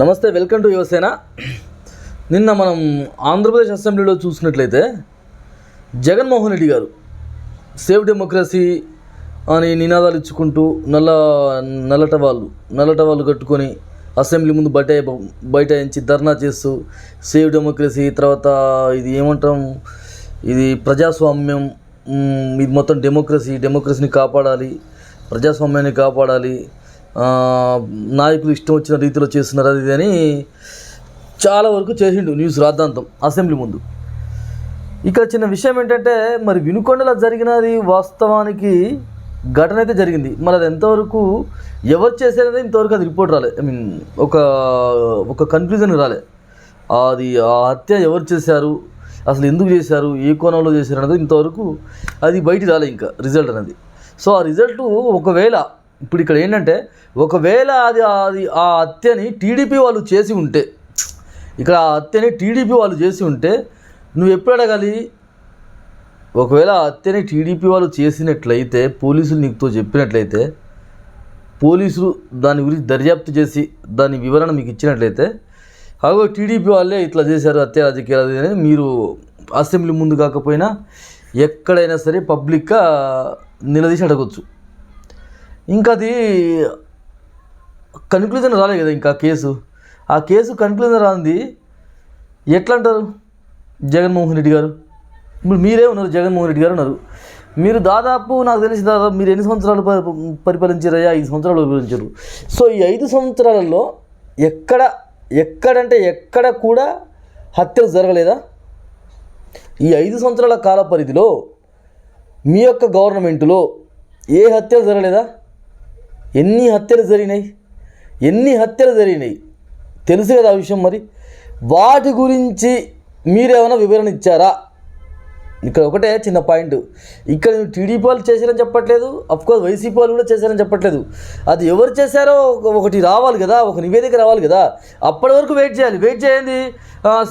నమస్తే welcome to Yuvasena. నిన్న మనం ఆంధ్రప్రదేశ్ అసెంబ్లీలో చూసినట్లయితే జగన్మోహన్ రెడ్డి గారు సేవ్ డెమోక్రసీ అని నినాదాలు ఇచ్చుకుంటూ నల్ల నల్లట వాళ్ళు నల్లట వాళ్ళు కట్టుకొని అసెంబ్లీ ముందు బయట బయట ధర్నా చేస్తూ సేవ్ డెమోక్రసీ తర్వాత ఇది ఏమంటాం ఇది ప్రజాస్వామ్యం ఇది మొత్తం డెమోక్రసీ డెమోక్రసీని కాపాడాలి ప్రజాస్వామ్యాన్ని కాపాడాలి నాయకులు ఇష్టం వచ్చిన రీతిలో చేస్తున్నారు అది అని చాలా వరకు చేసిండు న్యూస్ రాద్ధాంతం అసెంబ్లీ ముందు. ఇక్కడ చిన్న విషయం ఏంటంటే మరి వినుకొండలో జరిగినది వాస్తవానికి ఘటన అయితే జరిగింది. మరి అది ఎంతవరకు ఎవరు చేశారనేది ఇంతవరకు అది రిపోర్ట్ రాలే. ఐ మీన్ ఒక ఒక కన్క్లూజన్ రాలే. అది ఆ హత్య ఎవరు చేశారు అసలు ఎందుకు చేశారు ఏ కోణంలో చేశారు అనేది ఇంతవరకు అది బయటికి రాలే ఇంకా రిజల్ట్ అనేది. సో ఆ రిజల్ట్ ఒకవేళ ఇప్పుడు ఇక్కడ ఏంటంటే ఒకవేళ అది అది ఆ హత్యని టీడీపీ వాళ్ళు చేసి ఉంటే ఇక్కడ ఆ హత్యని టీడీపీ వాళ్ళు చేసి ఉంటే నువ్వు ఎప్పుడు అడగాలి? ఒకవేళ ఆ హత్యని టీడీపీ వాళ్ళు చేసినట్లయితే పోలీసులు నీకుతో చెప్పినట్లయితే పోలీసులు దాని గురించి దర్యాప్తు చేసి దాని వివరణ మీకు ఇచ్చినట్లయితే అగో టీడీపీ వాళ్ళే ఇట్లా చేశారు హత్య రాజకీయాలు అని మీరు అసెంబ్లీ ముందు కాకపోయినా ఎక్కడైనా సరే పబ్లిక్గా నిలదీసి అడగొచ్చు. ఇంకా అది కన్క్లూజన్ రాలేదు కదా ఇంకా కేసు. ఆ కేసు కన్క్లూజన్ రాంది. ఎట్లా అంటారు జగన్మోహన్ రెడ్డి గారు. ఇప్పుడు మీరే ఉన్నారు జగన్మోహన్ రెడ్డి గారు ఉన్నారు. మీరు దాదాపు నాకు తెలిసి దాదాపు మీరు ఎన్ని సంవత్సరాలు పరి- పరిపాలించారయ్యా? ఐదు సంవత్సరాలు పరిపాలించారు. సో ఈ ఐదు సంవత్సరాలలో ఎక్కడ ఎక్కడంటే ఎక్కడ కూడా హత్యలు జరగలేదా? ఈ ఐదు సంవత్సరాల కాల పరిధిలో మీ యొక్క గవర్నమెంట్లో ఏ హత్యలు జరగలేదా? ఎన్ని హత్యలు జరిగినాయి? ఎన్ని హత్యలు జరిగినాయి? తెలుసు కదా ఆ విషయం మరి. వాటి గురించి మీరేమైనా వివరణ ఇచ్చారా? ఇక్కడ ఒకటే చిన్న పాయింట్. ఇక్కడ టీడీపీ వాళ్ళు చేశారని చెప్పట్లేదు. అఫ్కోర్స్ వైసీపీ వాళ్ళు కూడా చేశారని చెప్పట్లేదు. అది ఎవరు చేశారో ఒకటి రావాలి కదా ఒక నివేదిక రావాలి కదా. అప్పటి వరకు వెయిట్ చేయాలి. వెయిట్ చేయండి.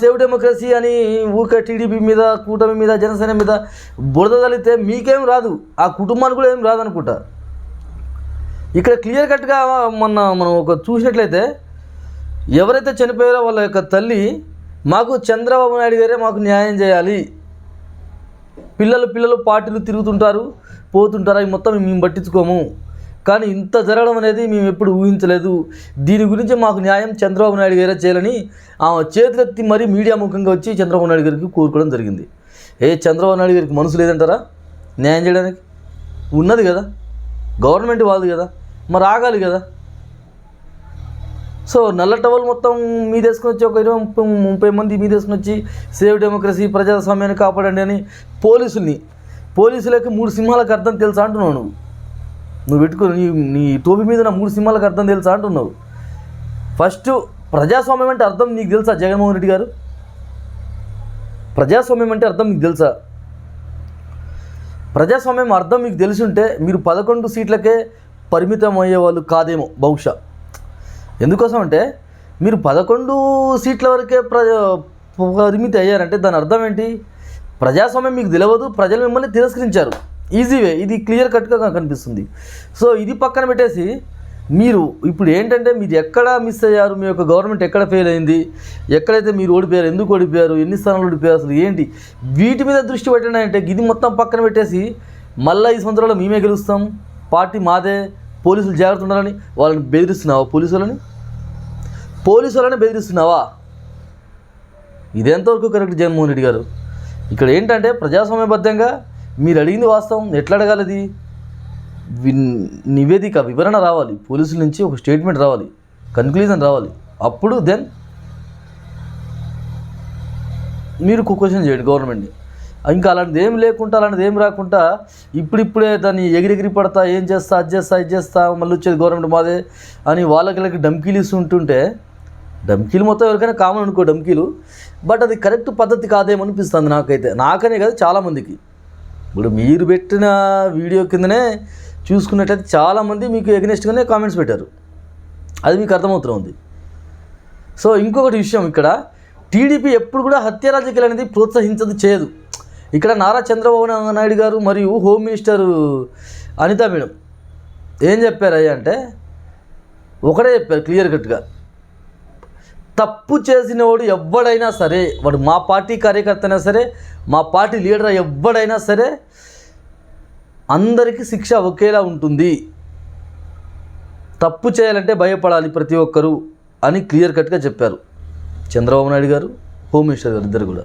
సేవ్ డెమోక్రసీ అని ఊక టీడీపీ మీద కూటమి మీద జనసేన మీద బురద తలితే మీకేం రాదు. ఆ కుటుంబానికి కూడా ఏం రాదనుకుంటా. ఇక్కడ క్లియర్ కట్గా మొన్న మనం ఒక చూసినట్లయితే ఎవరైతే చనిపోయారో వాళ్ళ యొక్క తల్లి మాకు చంద్రబాబు నాయుడు గారే మాకు న్యాయం చేయాలి. పిల్లలు పిల్లలు పార్టీలు తిరుగుతుంటారు పోతుంటారు అవి మొత్తం మేము పట్టించుకోము. కానీ ఇంత జరగడం అనేది మేము ఎప్పుడు ఊహించలేదు. దీని గురించి మాకు న్యాయం చంద్రబాబు నాయుడు గారే చేయాలని ఆమె చేతులెత్తి మరీ మీడియా ముఖంగా వచ్చి చంద్రబాబు నాయుడు గారికి కోరుకోవడం జరిగింది. ఏ చంద్రబాబు నాయుడు గారికి మనసు లేదంటారా? న్యాయం చేయడానికి? ఉన్నది కదా. గవర్నమెంట్ వాళ్ళది కదా. మరి ఆగాలి కదా. సో నల్ల టవల్ మొత్తం మీ తీసుకుని వచ్చి ఒక ఇరవై ముప్పై ముప్పై మంది మీ తీసుకుని వచ్చి సేవ్ డెమోక్రసీ ప్రజాస్వామ్యాన్ని కాపాడండి అని పోలీసుల్ని పోలీసులకి మూడు సింహాలకు అర్థం తెలుసా అంటున్నావు నువ్వు? నువ్వు పెట్టుకుని నీ నీ టోపీ మీద నా మూడు సింహాలకు అర్థం తెలుసా అంటున్నావు? ఫస్ట్ ప్రజాస్వామ్యం అంటే అర్థం నీకు తెలుసా జగన్మోహన్ రెడ్డి గారు? ప్రజాస్వామ్యం అంటే అర్థం మీకు తెలుసా? ప్రజాస్వామ్యం అర్థం మీకు తెలిసి ఉంటే మీరు పదకొండు సీట్లకే పరిమితం అయ్యేవాళ్ళు కాదేమో బహుశా. ఎందుకోసం అంటే మీరు పదకొండు సీట్ల వరకే ప్ర పరిమితి అయ్యారంటే దాని అర్థం ఏంటి? ప్రజాస్వామ్యం మీకు తెలియదు ప్రజలు మిమ్మల్ని తిరస్కరించారు. ఈజీవే ఇది క్లియర్ కట్గా కనిపిస్తుంది. సో ఇది పక్కన పెట్టేసి మీరు ఇప్పుడు ఏంటంటే మీరు ఎక్కడ మిస్ అయ్యారు మీ యొక్క గవర్నమెంట్ ఎక్కడ ఫెయిల్ అయింది ఎక్కడైతే మీరు ఓడిపోయారు ఎందుకు ఓడిపోయారు ఎన్ని స్థానాలు ఓడిపోయారు అసలు ఏంటి? వీటి మీద దృష్టి పెట్టండి అంటే ఇది మొత్తం పక్కన పెట్టేసి మళ్ళీ ఈ సంవత్సరంలో మేమే గెలుస్తాం. పార్టీ మాదే పోలీసులు జాగ్రత్త ఉండాలని వాళ్ళని బెదిరిస్తున్నావా పోలీసులని? పోలీసులని బెదిరిస్తున్నావా? ఇదెంతవరకు కరెక్ట్ జగన్మోహన్ రెడ్డి గారు? ఇక్కడ ఏంటంటే ప్రజాస్వామ్యబద్ధంగా మీరు అడిగింది వాస్తవం ఎట్లా అడగాలి అది నివేదిక వివరణ రావాలి పోలీసుల నుంచి ఒక స్టేట్మెంట్ రావాలి కన్క్లూజన్ రావాలి. అప్పుడు దెన్ మీరు క్వశ్చన్ చేయండి గవర్నమెంట్ని ఇంకా అలాంటిది ఏం లేకుండా అలాంటిది ఏం రాకుండా ఇప్పుడిప్పుడే దాన్ని ఎగిరెగిరి పడతా ఏం చేస్తా అది చేస్తా ఇది చేస్తా మళ్ళీ వచ్చేది గవర్నమెంట్ మాదే అని వాళ్ళకి వీళ్ళకి డంకీలు ఇస్తుంటుంటే డంకీలు మొత్తం ఎవరికైనా కామన్ అనుకో డంకీలు బట్ అది కరెక్ట్ పద్ధతి కాదేమో అనిపిస్తుంది నాకైతే. నాకనే కాదు చాలామందికి. ఇప్పుడు మీరు పెట్టిన వీడియో కిందనే చూసుకున్నట్టయితే చాలామంది మీకు ఎగ్నెస్ట్గానే కామెంట్స్ పెట్టారు. అది మీకు అర్థమవుతూ ఉంది. సో ఇంకొకటి విషయం ఇక్కడ టీడీపీ ఎప్పుడు కూడా హత్య రాజకీయాలు అనేది ప్రోత్సహించదు చేయదు. ఇక్కడ నారా చంద్రబాబు నాయుడు గారు మరియు హోమ్ మినిస్టర్ అనిత మేడం ఏం చెప్పారు అయ్యా అంటే ఒకటే చెప్పారు క్లియర్ కట్గా. తప్పు చేసిన వాడు ఎవడైనా సరే వాడు మా పార్టీ కార్యకర్త అయినా సరే మా పార్టీ లీడర్ ఎవడైనా సరే అందరికీ శిక్ష ఒకేలా ఉంటుంది. తప్పు చేయాలంటే భయపడాలి ప్రతి ఒక్కరూ అని క్లియర్ కట్గా చెప్పారు. చంద్రబాబు నాయుడు గారు హోమ్ మినిస్టర్ గారు ఇద్దరు కూడా.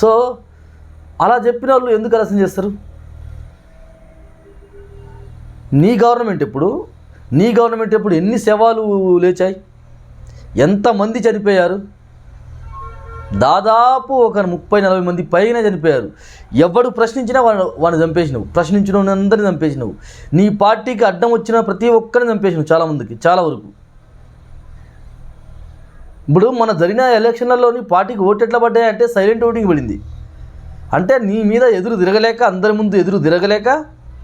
సో అలా చెప్పిన వాళ్ళు ఎందుకు ఆలస్యం చేస్తారు? నీ గవర్నమెంట్ ఎప్పుడు? నీ గవర్నమెంట్ ఎప్పుడు ఎన్ని శవాలు లేచాయి? ఎంతమంది చనిపోయారు? దాదాపు ఒక ముప్పై నలభై మంది పైన చనిపోయారు. ఎవడు ప్రశ్నించినా వాడు వాడిని చంపేసినావు. ప్రశ్నించిన అందరిని చంపేసినావు. నీ పార్టీకి అడ్డం వచ్చిన ప్రతి ఒక్కరిని చంపేసినావు చాలామందికి చాలా వరకు. ఇప్పుడు మన జరిగిన ఎలక్షన్లలోని పార్టీకి ఓటు ఎట్లా పడ్డాయంటే సైలెంట్ ఓటింగ్ పడింది. అంటే నీ మీద ఎదురు తిరగలేక అందరి ముందు ఎదురు తిరగలేక?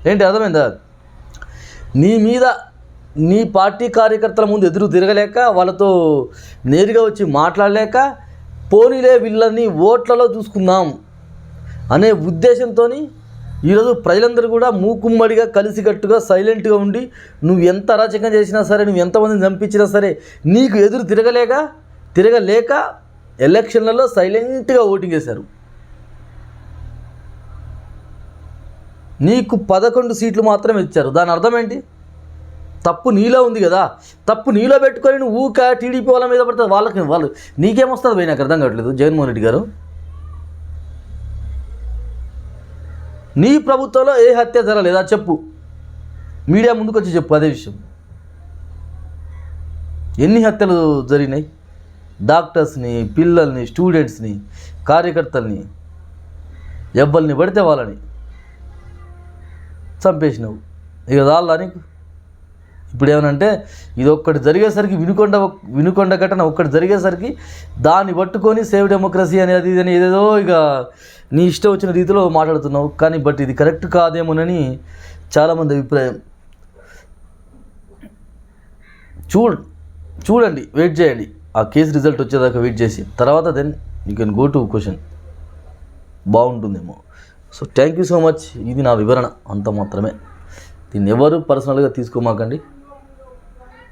ఏంటి అర్థమైందా? నీ మీద నీ పార్టీ కార్యకర్తల ముందు ఎదురు తిరగలేక వాళ్ళతో నేరుగా వచ్చి మాట్లాడలేక పోనీలే వీళ్ళని ఓట్లలో చూసుకుందాం అనే ఉద్దేశంతో ఈరోజు ప్రజలందరూ కూడా మూకుమ్మడిగా కలిసికట్టుగా సైలెంట్గా ఉండి నువ్వు ఎంత అరాచకం చేసినా సరే నువ్వు ఎంతమందిని చంపించినా సరే నీకు ఎదురు తిరగలేక తిరగలేక ఎలక్షన్లలో సైలెంట్గా ఓటింగ్ వేశారు నీకు పదకొండు సీట్లు మాత్రమే ఇచ్చారు. దాని అర్థం ఏంటి? తప్పు నీలో ఉంది కదా. తప్పు నీలో పెట్టుకొని నువ్వు ఊక టీడీపీ వాళ్ళ మీద పడుతుంది వాళ్ళకి వాళ్ళు నీకేమొస్తుంది పోయి నాకు అర్థం కావట్లేదు. జగన్మోహన్ రెడ్డి గారు. నీ ప్రభుత్వంలో ఏ హత్య జరగలేదా? చెప్పు. మీడియా ముందుకు వచ్చి చెప్పు అదే విషయం. ఎన్ని హత్యలు జరిగినాయి? డాక్టర్స్ని పిల్లల్ని స్టూడెంట్స్ని కార్యకర్తల్ని ఎవ్వరిని పడితే వాళ్ళని. చంపేసినావు. ఇక దాల్లా నీకు ఇప్పుడు ఏమనంటే ఇది ఒక్కటి జరిగేసరికి వినుకొండ వినుకొండ ఘటన ఒక్కటి జరిగేసరికి దాన్ని పట్టుకొని సేవ్ డెమోక్రసీ అనేది ఇది అని ఏదేదో ఇక నీ ఇష్టం వచ్చిన రీతిలో మాట్లాడుతున్నావు. కానీ బట్ ఇది కరెక్ట్ కాదేమోనని చాలామంది అభిప్రాయం. చూడు చూడండి వెయిట్ చేయండి. ఆ కేసు రిజల్ట్ వచ్చేదాకా వెయిట్ చేసి. తర్వాత then you can go to question. బాగుంటుందేమో. So thank you so much ఇది నా వివరణ. అంత మాత్రమే. దీన్ని ఎవరు పర్సనల్గా తీసుకోమాకండి?